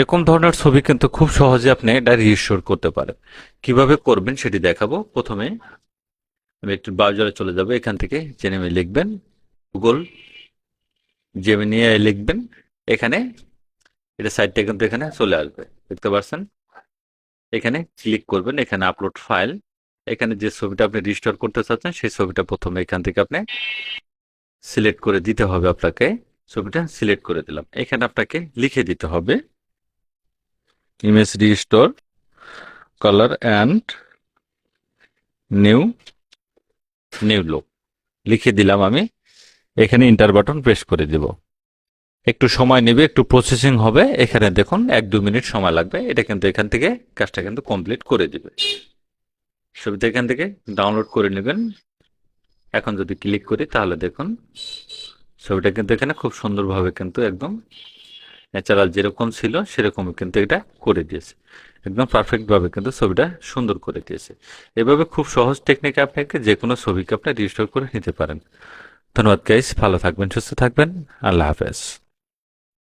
এরকম ধরনের ছবি কিন্তু খুব সহজে আপনি এটা রিস্টোর করতে পারেন। কীভাবে করবেন সেটি দেখাবো প্রথমে। আমি একটু ব্রাউজারে চলে যাব, এখান থেকে জেনেমে লিখবেন গুগল জেমিনিয়ে লিখবেন, এখানে এটা সাইটটা কিন্তু এখানে চলে আসবে, দেখতে পাচ্ছেন এখানে ক্লিক করবেন, এখানে আপলোড ফাইল এখানে যে ছবিটা আপনি রিস্টোর করতে চাচ্ছেন সেই ছবিটা প্রথমে এখান থেকে আপনি সিলেক্ট করে দিতে হবে আপনাকে। ছবিটা সিলেক্ট করে দিলাম, এখানে আপনাকে লিখে দিতে হবে। Image restore colour and new new look. লিখে দিলাম আমি, এখানে ইন্টার বাটন প্রেস করে দেব। একটু সময় নেবে, একটু প্রসেসিং হবে, এখানে দেখুন এক দু মিনিট সময় লাগবে, এটা কিন্তু এখান থেকে কাজটা কিন্তু কমপ্লিট করে দিবে। ছবিটা এখান থেকে ডাউনলোড করে নেবেন। এখন যদি ক্লিক করি, তাহলে দেখুন, ছবিটা কিন্তু এখানে খুব সুন্দরভাবে কিন্তু একদম ন্যাচারাল যেরকম ছিল সেরকম কিন্তু এটা করে দিয়েছে। একদম পারফেক্টভাবে কিন্তু ছবিটা সুন্দর করে দিয়েছে। এভাবে খুব সহজ টেকনিকে আপনাকে যে কোনো ছবিকে আপনি রেজিস্টার করে নিতে পারেন। ধন্যবাদ গাইস ভালো থাকবেন, সুস্থ থাকবেন, আল্লাহ হাফেজ।